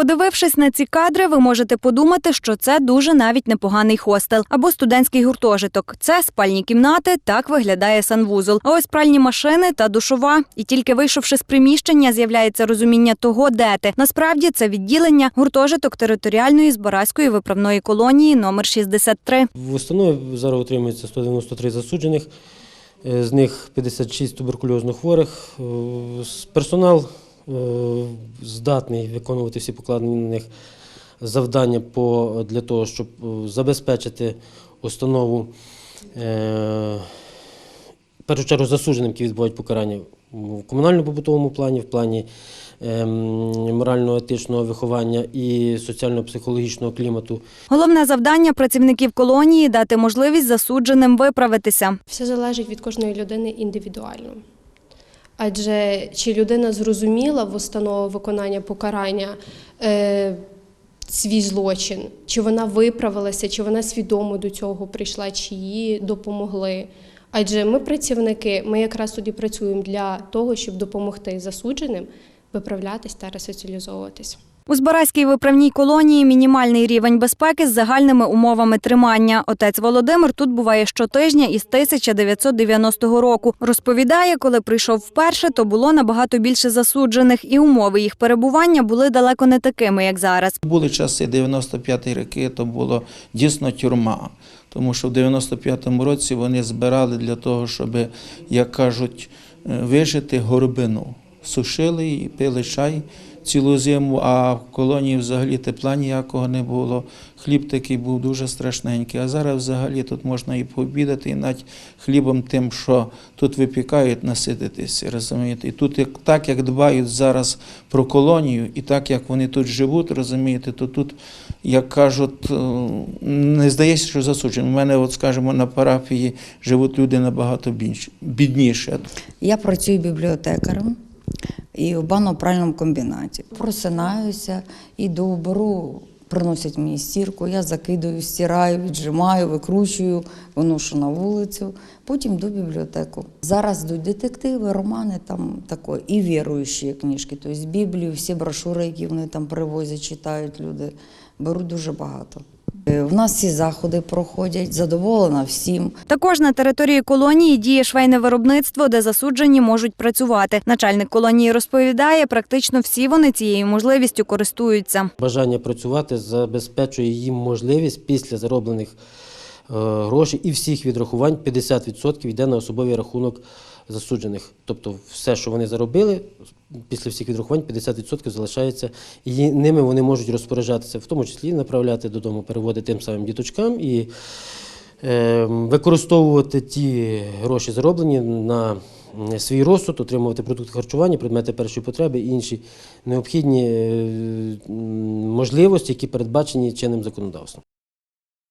Подивившись на ці кадри, ви можете подумати, що це дуже навіть непоганий хостел або студентський гуртожиток. Це спальні кімнати, так виглядає санвузол. А ось пральні машини та душова. І тільки вийшовши з приміщення, з'являється розуміння того, де ти. Насправді це відділення гуртожиток територіальної збаразької виправної колонії номер 63. В установі зараз утримується 193 засуджених, е, з них 56 туберкульозно хворих. Е, Персонал здатний виконувати всі покладені на них завдання по, для того, щоб е, забезпечити установу е, в першу чергу засудженим, які відбувають покарання в комунально-побутовому плані, в плані ем, морально-етичного виховання і соціально-психологічного клімату. Головне завдання працівників колонії дати можливість засудженим виправитися. Все залежить від кожної людини індивідуально. Адже чи людина зрозуміла в установу виконання покарання е, свій злочин, чи вона виправилася, чи вона свідомо до цього прийшла, чи їй допомогли. Адже ми працівники, ми якраз тоді працюємо для того, щоб допомогти засудженим виправлятись та ресоціалізовуватись. У Збаразькій виправній колонії мінімальний рівень безпеки з загальними умовами тримання. Отець Володимир тут буває щотижня із 1990 року. Розповідає, коли прийшов вперше, то було набагато більше засуджених, і умови їх перебування були далеко не такими, як зараз. Були часи 95-ті роки, то було дійсно тюрма. Тому що в 95-му році вони збирали для того, щоб, як кажуть, е, вижити горбину. Сушили і пили чай цілу зиму, а в колонії взагалі тепла ніякого не було. Хліб такий був дуже страшненький. А зараз взагалі тут можна і пообідати, і навіть хлібом тим, що тут випікають, насититися. Розумієте? І тут як, так, як дбають зараз про колонію, і так як вони тут живуть, розумієте, то тут, як кажуть, е, не здається, що засуджені. У мене, от, скажімо, на парафії живуть люди набагато більш- бідніше. Я працюю бібліотекарем і в банно-пральному комбінаті. Просинаюся, іду, беру, приносять мені стірку, я закидаю, стираю, віджимаю, викручую, виношу на вулицю, потім до бібліотеку. Зараз йдуть детективи, романи там тако, і віруючі книжки, тобто Біблію, всі брошури, які вони там привозять, читають люди. Беруть дуже багато. Е, В нас всі заходи проходять, задоволена всім. Також на території колонії діє швейне виробництво, де засуджені можуть працювати. Начальник колонії розповідає, практично всі вони цією можливістю користуються. Бажання працювати забезпечує їм можливість після зароблених грошей і всіх відрахувань 50% йде на особовий рахунок засуджених. Тобто все, що вони заробили, після всіх відрахувань 50% залишається, і ними вони можуть розпоряджатися, в тому числі направляти додому, переводити тим самим діточкам і е, використовувати ті гроші зароблені на свій розсуд, отримувати продукти харчування, предмети першої потреби і інші необхідні е, можливості, які передбачені чинним законодавством.